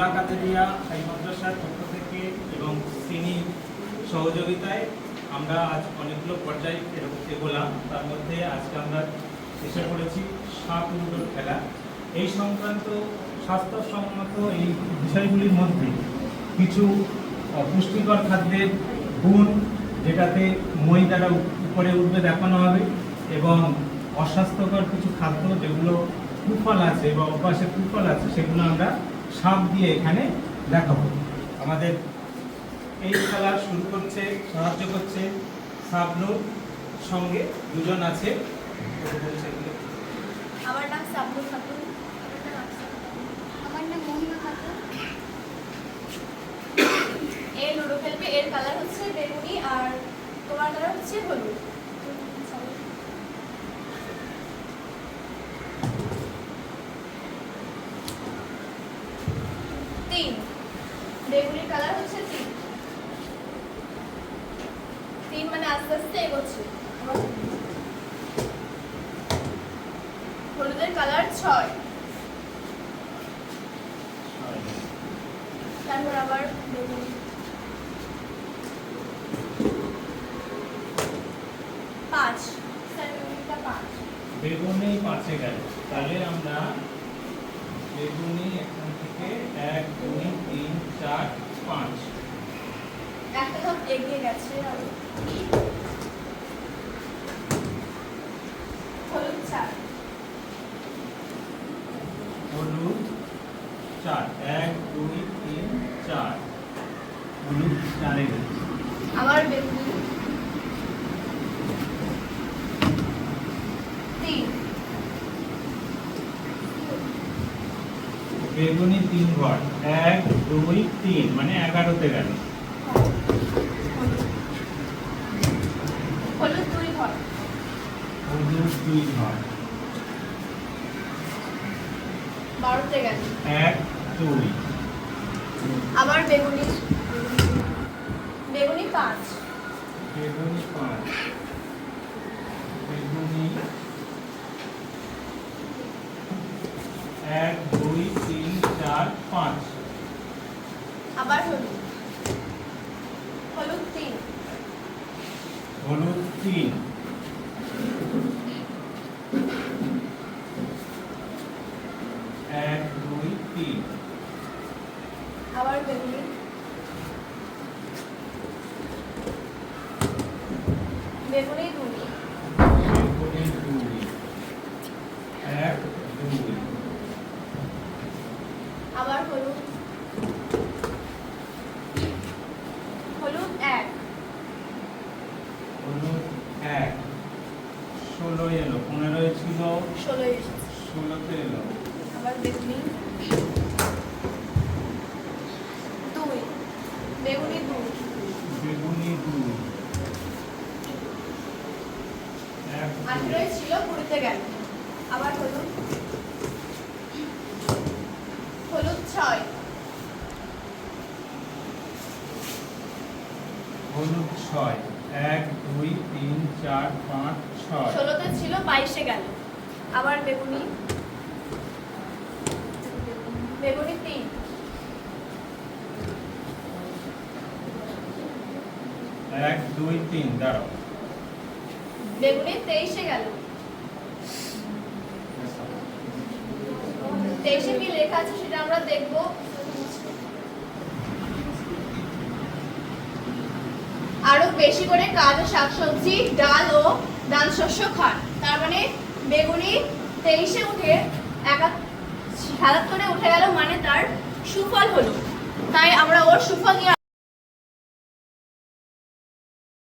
মুলা কাতেরিয়া হাই মাদ্রাসার পক্ষ থেকে এবং সিনির সহযোগিতায় আমরা আজ অনেকগুলো পর্যায়ে এরকম এগোলাম। তার মধ্যে আজকে আমরা এসে পড়েছি সাপ উন্ডোর খেলা। এই সংক্রান্ত স্বাস্থ্যসম্মত এই বিষয়গুলির মধ্যে কিছু পুষ্টিকর খাদ্যের গুণ যেটাতে মই দ্বারা উপরে উঠবে দেখানো হবে এবং অস্বাস্থ্যকর কিছু খাদ্য যেগুলো কুফল আছে বা অভ্যাসের কুফল আছে সেগুলো আমরা সাপ দিয়ে এখানে দেখাবো। আমাদের এই খেলা শুরু করছে সাহায্য করছে সাবনুর সঙ্গে দুজন আছে। আমার নাম আমার নাম মহিমা খাতুন। এ লুডো খেলবে। এর কালার হচ্ছে বেগুনি আর তোমার কালার হচ্ছে হলুদ তিন বেগুনির কালার হচ্ছে তিন। তিন মানে আস্তে আস্তে এগোচ্ছে। হলুদের কালার ছয়। তারপর আবার বেগুনি। পাঁচ। বেগুনি পাঁচে গেল। তাহলে আমরা বেগুনি এখান থেকে এক, দুই চার পাঁচ। একটা ধাপ এগিয়ে গেছে। হলুদ চার। হলুদ চার। এক দুই তিন চার। হলুদ চারে গেছে। আবার বেগুনি তিন বেগুনি তিন ঘর। এক দুই তিন মানে এগারোতে গেল। দুই ঘর। বারোতে গেল। এক দুই। আবার বেগুনি। বেগুনি পাঁচ। বেগুনি পাঁচ। বেগুনি এক পাঁচ। আবার হলুদ। হলুদ তিন। হলুদ তিন। এক দুই তিন। আবার বেগুনি। বেগুনি দুই। বেগুনি দুই। এক দুই। আবার হলুদ। হলুদ এক। হলুদ এক। ষোলো এলো পনেরোয় ছিল ষোলো ষোলোতে এলো। আবার বেগুনি। দুই। বেগুনি দুই। বেগুনি দুই। আঠেরোয় ছিল কুড়িতে গেল। আবার হলুদ। ছয়। হলুদ ছয়। এক দুই তিন চার পাঁচ ছয়। ষোলোতে ছিল বাইশে গেল। আবার বেগুনি। বেগুনি তিন। এক দুই তিন দাঁড়াও। বেগুনি তেইশে গেল। তেইশে কি লেখা আছে সেটা আমরা দেখব। আরও বেশি করে কাজ ও শাকসবজি, ডাল ও ডাল শস্য খান। তার মানে বেগুনি তেইশে উঠে একা সাতাত্তরে উঠে গেল মানে তার সুফল হলো। তাই আমরা ওর সুফল নিয়ে